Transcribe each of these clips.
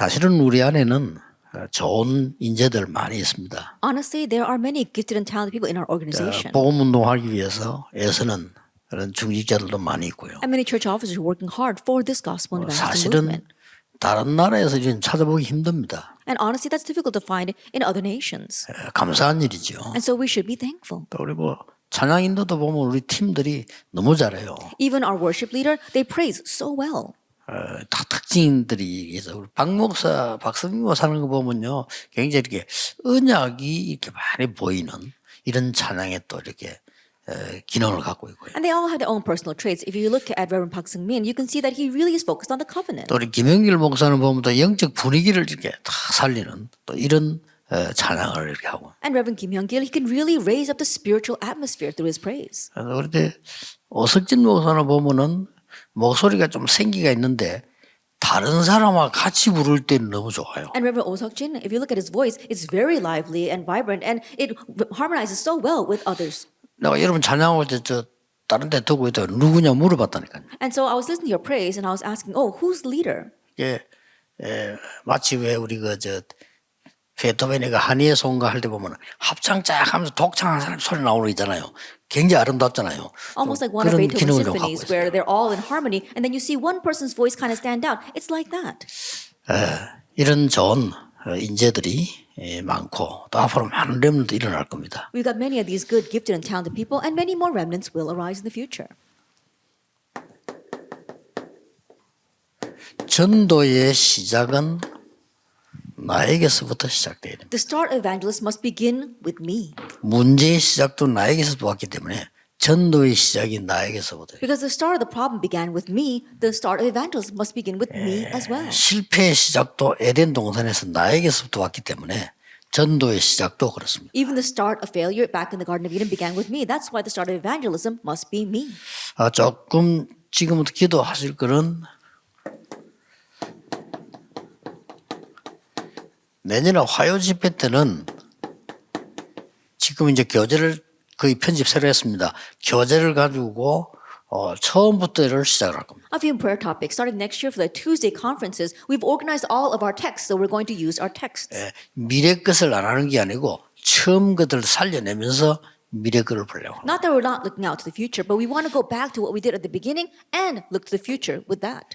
사실은 우리 안에는 어, 좋은 인재들 많이 있습니다. Honestly, there are many gifted and talented people in our organization. 복음 운동하기 위해서 애쓰는 그런 중직자들도 많이 있고요. And many church officers are working hard for this gospel and evangelism 사실은 movement. 다른 나라에서 지금 찾아보기 힘듭니다. And honestly, that's difficult to find in other nations. 에, 감사한 일이죠. And so we should be thankful. 또 우리 뭐 찬양 인도도 보면 우리 팀들이 너무 잘해요. Even our worship leader, they praise so well. 어, 다 특징들이 있어. 우리 박 목사, 박성민 목사 하는 거 보면요, 굉장히 이렇게 언약이 이렇게 많이 보이는 이런 찬양에 또 이렇게 어, 기능을 갖고 있고요. And they all have their own personal traits. If you look at Reverend Park Sung Min, you can see that he really is focused on the covenant. 또 우리 김영길 목사는 보면 또 영적 분위기를 이렇게 다 살리는 또 이런 어, 찬양을 이렇게 하고. And Reverend Kim Hyung Gil, he can really raise up the spiritual atmosphere through his praise. 그런데 오석진 목사는 보면은 목소리가 좀 생기가 있는데 다른 사람과 같이 부를 때는 너무 좋아요. And Reverend Oh Seok Jin, if you look at his voice, it's very lively and vibrant, and it harmonizes so well with others. 내가 여러분 찬양할 때저 다른 데 두고 있다가 누구냐 물어봤다니까요. And so I was listening to your praise, and I was asking, "Oh, who's leader?" 이게 에, 마치 왜 우리 그저 베토벤이가 한이의 송가 할 때 보면 합창 쫙 하면서 독창하는 사람 소리 나오는 거 있잖아요. 굉장히 아름답잖아요. Almost 좀 like one of Beethoven's symphonies, where they're all in harmony, and then you see one person's voice kind of stand out. It's like that. 이런 좋은 어, 인재들이 예, 많고 또 앞으로 많은 렘도 일어날 겁니다. We've got many of these good, gifted, and talented people, and many more remnants will arise in the future. 전도의 시작은 나에게서부터 시작돼야 됩니다. The start of evangelism must begin with me, 문제의 시작도 나에게서부터 왔기 때문에 전도의 시작이 나에게서부터. because the start of the problem began with me. The start of evangelism must begin with me as well. 실패의 시작도 에덴 동산에서 나에게서부터 왔기 때문에 전도의 시작도 그렇습니다. Even the start of failure back in the Garden of Eden began with me. That's why the start of evangelism must be me. 아, 조금 지금부터 기도하실 거는 내년에 화요 집회 때는 지금 이제 교재를 거의 편집 새로 했습니다. 교재를 가지고 어, 처음부터를 시작할 겁니다. A few prayer topics. Starting next year for the Tuesday conferences, we've organized all of our texts, so we're going to use our texts. 예, 미래 것을 안 하는 게 아니고 처음 것을 살려내면서 미래 것을 보려고. Not that we're not looking out to the future, but we want to go back to what we did at the beginning and look to the future with that.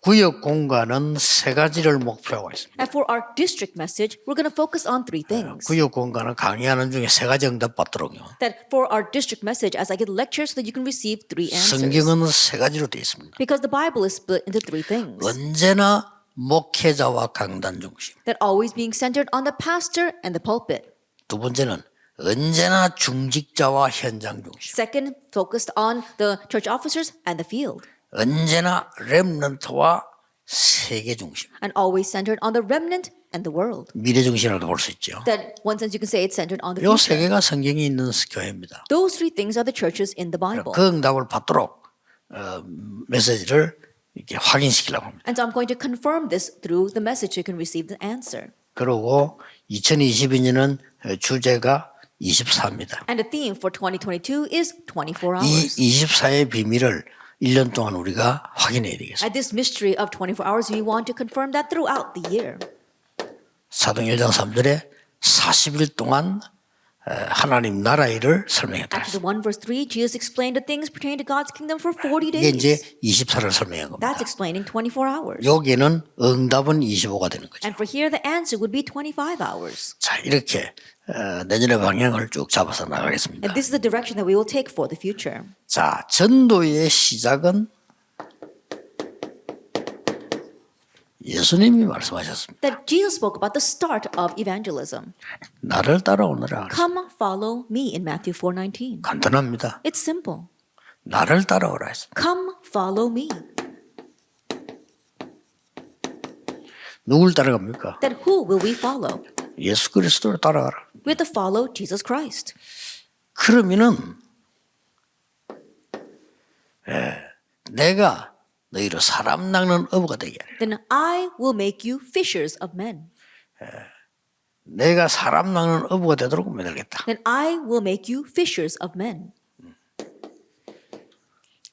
구역 공간은 세 가지를 목표하고 있습니다. And for our district message, we're going to focus on three things. 구역 공간은 강의하는 중에 세 가지 응답 받도록요. That for our district message, as I give lectures, so that you can receive three answers. 성경은 세 가지로 되어 있습니다. Because the Bible is split into three things. 언제나 목회자와 강단 중심. That always being centered on the pastor and the pulpit. 두 번째는 언제나 중직자와 현장 중심. Second, focused on the church officers and the field. 언제나 렘넌트와 세계 중심. And always centered on the remnant and the world. 미래 중심이라고 볼수 있죠. That one sense you can say it's centered on the 요 future. 세 개가 성경이 있는 교회입니다. Those three things are the churches in the Bible. 그 응답을 받도록 어, 메시지를 이렇게 확인시키려고 합니다. And so I'm going to confirm this through the message you can receive the answer. 그리고 2022년은 주제가 24입니다. And the theme for 2022 is 24이 hours. 24의 비밀을 1년 동안 우리가 확인해야 되겠습니다. At this mystery of 24 hours, we want to confirm that throughout the year. 사도행 1장 3절에 40일 동안 어, 하나님 나라 일을 설명했다. After the 1 verse 3, Jesus explained the things pertaining to God's kingdom for 40 이게 이제 days. 24를 설명한 겁니다. That's explaining 24 hours. 여기는 응답은 25가 되는 거죠. And for here, the answer would be 25 hours. 자, 이렇게 어, 내년의 방향을 쭉 잡아서 나가겠습니다. And this is the direction that we will take for the future. 자, 전도의 시작은 예수님이 말씀하셨습니다. That Jesus spoke about the start of evangelism. 나를 따라오너라. Come follow me in Matthew 4:19. 간단합니다. It's simple. 나를 따라오라 했습니다. Come follow me. 누굴 따라갑니까? Then who will we follow? 예수 그리스도를 따라가라. We have to follow Jesus Christ. 그러면은 예, 내가 너희로 사람 낚는 어부가 되게 하리라. Then I will make you fishers of men. 내가 사람 낚는 어부가 되도록 만들겠다. Then I will make you fishers of men.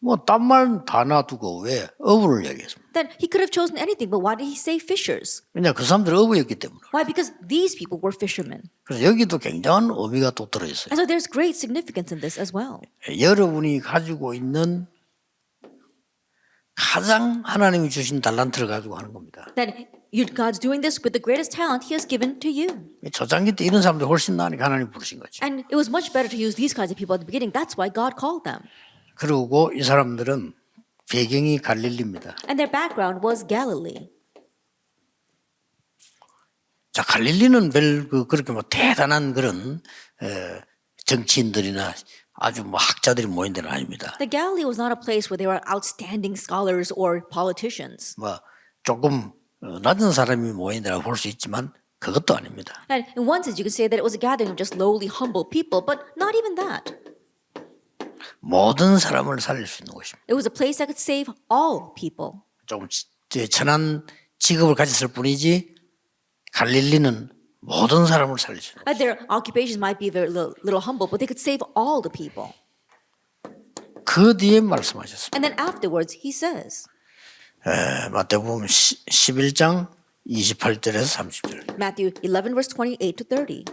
뭐딴말다 놔두고 왜 어부를 얘기했습니다. Then he could have chosen anything, but why did he say fishers? 왜냐 그 사람들 어부였기 때문에. Why? Because these people were fishermen. 그래서 여기도 굉장한 의미가 또 들어 있어요. And so there's great significance in this as well. 여러분이 가지고 있는 가장 하나님이 주신 달란트를 가지고 하는 겁니다. Then you, God's doing this with the greatest talent he has given to you. 조장기 때 이런 사람들 훨씬 나으니까 하나님 부르신 거죠. And it was much better to use these kinds of people at the beginning. That's why God called them. 그리고 이 사람들은 배경이 갈릴리입니다. And their background was Galilee. 자, 갈릴리는 별 그, 그렇게 뭐 대단한 그런 에, 정치인들이나 아주 뭐 학자들이 모인 데는 아닙니다. The Galilee was not a place where there were outstanding scholars or politicians. 뭐 조금 어, 낮은 사람이 모인 데라 볼수 있지만 그것도 아닙니다. And in one sense, you could say that it was a gathering of just lowly, humble people, but not even that. 모든 사람을 살릴 수 있는 곳입니다. It was a place that could save all people. 조금 천한 직업을 가졌을 뿐이지 갈릴리는 모든 사람을 살릴 수 Uh, their occupations might be very little, little humble, but they could save all the people. 그 뒤에 말씀하셨습니다. And then afterwards, he says, 에, 마태복음 11장 28절에서 30절. Matthew 11, verse 28 to 30.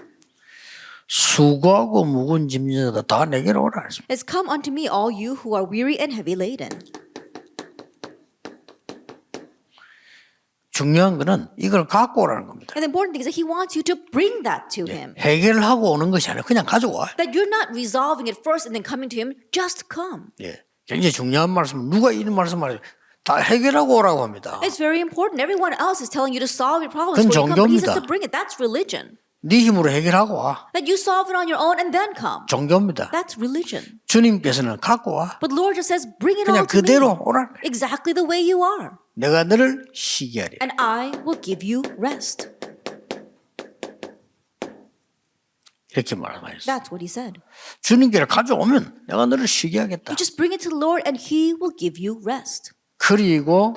수고하고 묵은 짐자다 다 내게로 오라. Has come unto me all you who are weary and heavy laden. 중요한 거는 이걸 갖고 오라는 겁니다. And the important thing is that he wants you to bring that to him. 해결하고 오는 것이 아니라 그냥 가져와. That you're not resolving it first and then coming to him, just come. 예. 굉장히 중요한 말씀. 누가 이런 말씀 말해요? 다 해결하고 오라고 합니다. It's very important. Everyone else is telling you to solve your problems 그건 but he says 종교입니다. to bring it. That's religion. 네 힘으로 해결하고 와. That you solve it on your own and then come. 종교입니다. That's religion. 주님께서는 갖고 와. But Lord just says, bring it 그냥 all to me. 그대로 오라. Exactly the way you are. 내가 너를 쉬게 하리. And I will give you rest. 이렇게 말하셨어요. That's what he said. 주님께를 가져오면 내가 너를 쉬게 하겠다. You just bring it to the Lord and he will give you rest. 그리고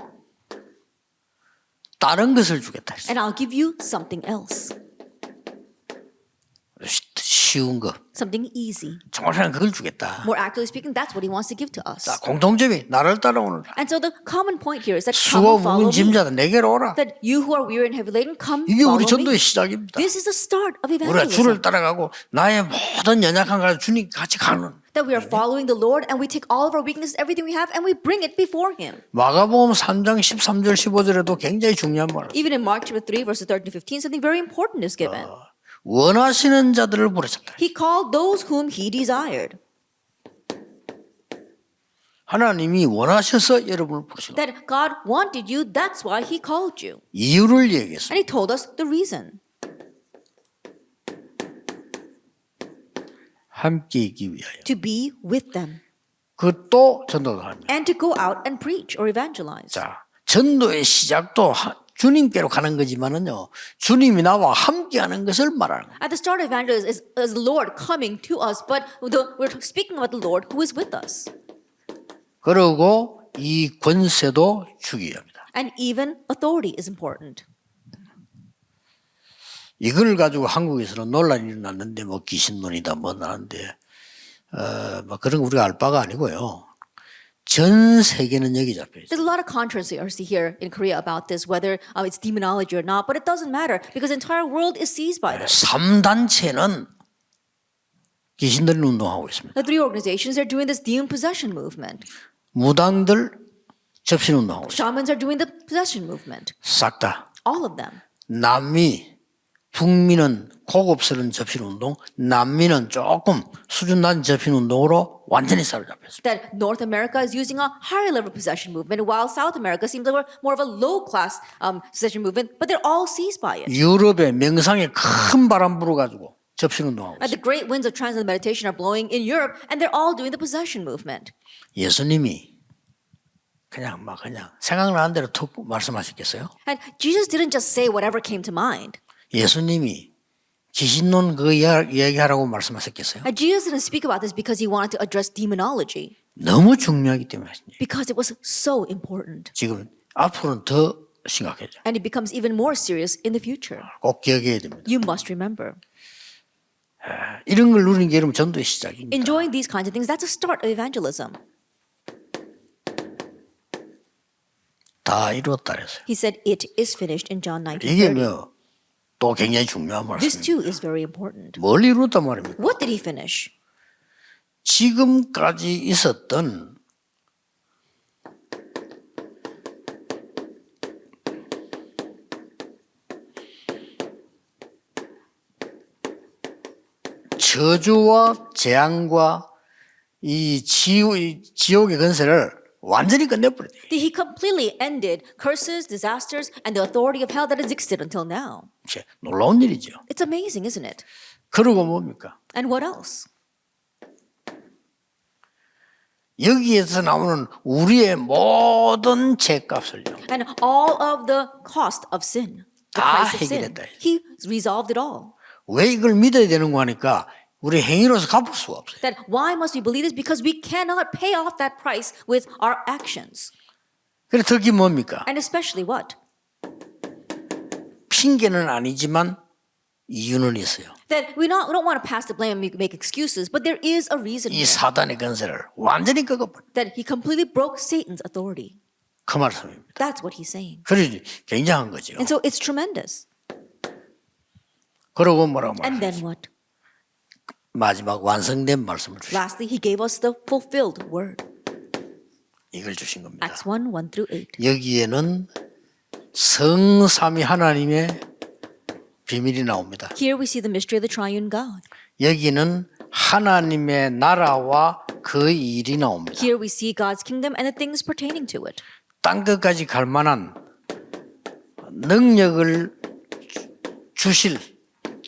다른 것을 주겠다 했어요. And I'll give you something else. 쉬- 쉬운 거. Something easy. 정확하게 그걸 주겠다. More accurately speaking, that's what he wants to give to us. 자, 공통점이 나를 따라오는 And so the common point here is that come 수고 and follow 묵은 me. 짐자다 내게로 오라. That you who are weary and heavy laden, come 이게 우리 follow 전도의 me. 시작입니다. This is the start of 우리가 주를 evangelism. 따라가고 나의 모든 연약한 걸 주님 같이 가는 That we are following the Lord and we take all of our weaknesses, everything we have, and we bring it before Him. 마가복음 3장 13절 15절에도 굉장히 중요한 말을 Even in Mark chapter 3, verses 13 to 15, something very important is given. 원하시는 자들을 부르셨다. He called those whom He desired. 하나님이 원하셔서 여러분을 부르신 거예요. That God wanted you, that's why He called you. 이유를 얘기했어요. And He told us the reason. 함께 있기 위하여. To be with them 그것도 전도도 합니다. and to go out and preach or evangelize. 자, 전도의 시작도 하- 주님께로 가는 거지만은요. 주님이 나와 함께 하는 것을 말하는 거예요. At the start of evangelism is, is the Lord coming to us, but the, we're speaking about the Lord who is with us. 그리고 이 권세도 주기 합니다. And even authority is important. 이걸 가지고 한국에서는 논란이 일어났는데 뭐 귀신론이다 뭐 나는데 어, 뭐 그런 거 우리가 알 바가 아니고요. 전 세계는 여기 잡혀 있어요. There's a lot of controversy here in Korea about this, whether uh, it's demonology or not, but it doesn't matter because the entire world is seized by this. 3단체는 귀신들이 운동하고 있습니다. The three organizations are doing this demon possession movement. 무당들 접신 운동하고 있습니다. Shamans are doing the possession movement. 싹 다. All of them. 남미, 북미는 고급스러운 접신 운동, 남미는 조금 수준 낮은 접신 운동으로 완전히 사로잡혔습니다. That North America is using a higher level possession movement, while South America seems like we're more of a low class um, possession movement, but they're all seized by it. 유럽의 명상에 큰 바람 불어가지고 접신 운동하고 Uh, 있습니다. the great winds of transcendental meditation are blowing in Europe, and they're all doing the possession movement. 예수님이 그냥 막 그냥 생각나는 대로 툭 말씀하셨겠어요? And Jesus didn't just say whatever came to mind. 예수님이 귀신론 그 이야- 이야기하라고 말씀하셨겠어요? Jesus didn't speak about this because he wanted to address demonology, 너무 중요하기 때문에 하신 얘기. because it was so important. 지금 앞으로는 더 심각해져. And it becomes even more serious in the future. 꼭 기억해야 됩니다. You must remember. 이런 걸 누리는 게 여러분 전도의 시작입니다. Enjoying these kinds of things, that's a start of evangelism. 다 이루었다 그랬어요. He said, It is finished in John 19. 이게 뭐 또 굉장히 중요한 This 말씀입니다. too is very important. 뭘 이루었단 말입니까? What did he finish? 지금까지 있었던 저주와 재앙과 이 지옥, 이 지옥의 건설을 완전히 끝내버렸대요. That he completely ended curses, disasters, and the authority of hell that has existed until now. 제 놀라운 일이죠. It's amazing, isn't it? 그리고 뭡니까? And what else? 여기에서 나오는 우리의 모든 죄값을요. And all of the cost of sin, the 다 price of sin. 해결했다. He resolved it all. 왜 이걸 믿어야 되는 거 하니까 우리 행위로서 갚을 수가 없어요. That why must we believe this? Because we cannot pay off that price with our actions. 그래 특히 뭡니까? And especially what? 핑계는 아니지만 이유는 있어요. That we not don't want to pass the blame and make, excuses, but there is a reason 이. 사단의 건설을 완전히 꺾어버려. that he completely broke Satan's authority. 그 말씀입니다. That's what he's saying. 그래 굉장한 거죠. And so it's tremendous. 그러고 뭐라고 And 말해요? then what? 마지막 완성된 말씀을 주시. Lastly, he gave us the fulfilled word. 이걸 주신 겁니다. Acts 1 1 through 8. 여기에는 성삼위 하나님의 비밀이 나옵니다. Here we see the mystery of the triune God. 여기는 하나님의 나라와 그 일이 나옵니다. Here we see God's kingdom and the things pertaining to it. 땅 끝까지 갈 만한 능력을 주- 주실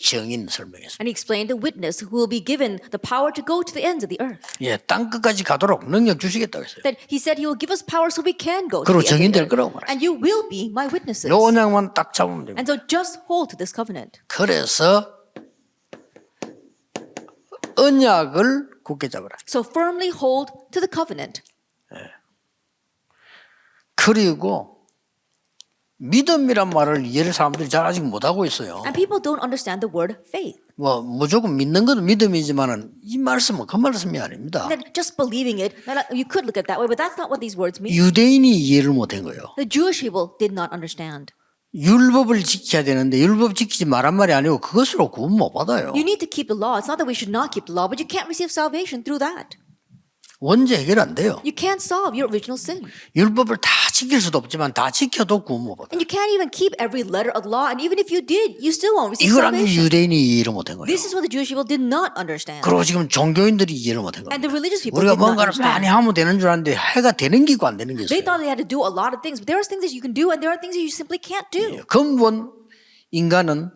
증인 설명했습니다. And he explained the witness who will be given the power to go to the ends of the earth. 예, 땅 끝까지 가도록 능력 주시겠다고 했어요. That he said he will give us power so we can go to 그리고 the end of 증인될 the earth. 거라고 말했어요. And you will be my witnesses. 요 언약만 딱 잡으면 됩니다. And so just hold to this covenant. 그래서 언약을 굳게 잡아라. So firmly hold to the covenant. 그리고 믿음이란 말을 이해를 사람들이 잘 아직 못 하고 있어요. And people don't understand the word faith. 뭐 무조건 믿는 것도 믿음이지만은 이 말씀은 그 말씀이 아닙니다. That just believing it, you could look at it that way, but that's not what these words mean. 유대인이 이해를 못한 거예요. The Jewish people did not understand. 율법을 지켜야 되는데 율법 지키지 말란 말이 아니고 그것으로 구원 못 받아요. You need to keep the law. It's not that we should not keep the law, but you can't receive salvation through that. 원죄 해결 안 돼요. You can't solve your original sin. 율법을 다 지킬 수도 없지만 다 지켜도 구원 못. And you can't even keep every letter of law. And even if you did, you still won't receive 이걸 한 salvation. 유대인이 이해를 못한 거예요. This is what the Jewish people did not understand. 그리고 지금 종교인들이 이해를 못한 And 겁니다. the religious people 우리가 did not 뭔가를 많이 understand. 하면 되는 줄 알았는데 해가 되는 기고 안 되는 게 They 있어요. thought they had to do a lot of things, but there are things that you can do, and there are things that you simply can't do. 근본 인간은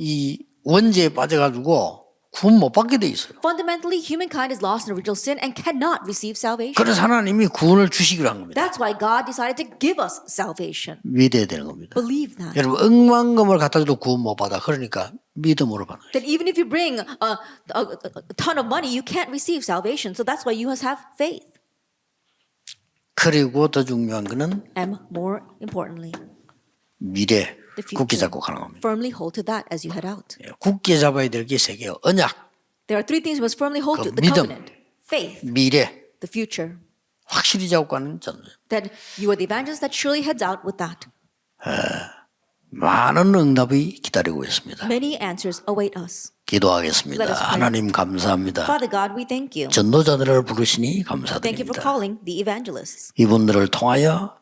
이 원죄에 빠져가지고 구원 못 받게 돼 있어요. Fundamentally, humankind is lost in original sin and cannot receive salvation. 그래서 하나님이 구원을 주시기로 한 겁니다. That's why God decided to give us salvation. 믿어야 되는 겁니다. Believe that. 여러분 억만금을 갖다 줘도 구원 못 받아. 그러니까 믿음으로 받는 거예요. That even if you bring a, a, a ton of money, you can't receive salvation. So that's why you must have faith. 그리고 더 중요한 거는 And more importantly, 미래 the 굳게 future. 잡고 가는 겁니다. Firmly hold to that as you head out. 예, 굳게 잡아야 될 게 세 개요. 언약, There are three things you must firmly hold 그 to the 믿음. covenant, faith, 미래 the future. 확실히 잡고 가는 전 That you are the evangelist that surely heads out with that. 많은 응답이 기다리고 있습니다. Many answers await us. 기도하겠습니다. Let us pray. 하나님 감사합니다. Father God, we thank you. 전도자들을 부르시니 Thank you for 감사드립니다. calling the evangelists. 이분들을 통하여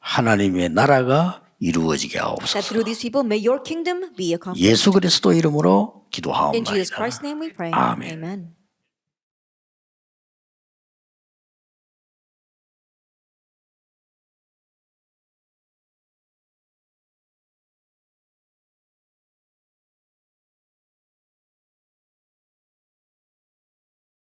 하나님의 나라가 이루어지게 That 하옵소서. through these people may your kingdom be accomplished. 예수 그리스도 이름으로 In Jesus 기도하옵나이다. Christ's name we pray. Amen. Amen.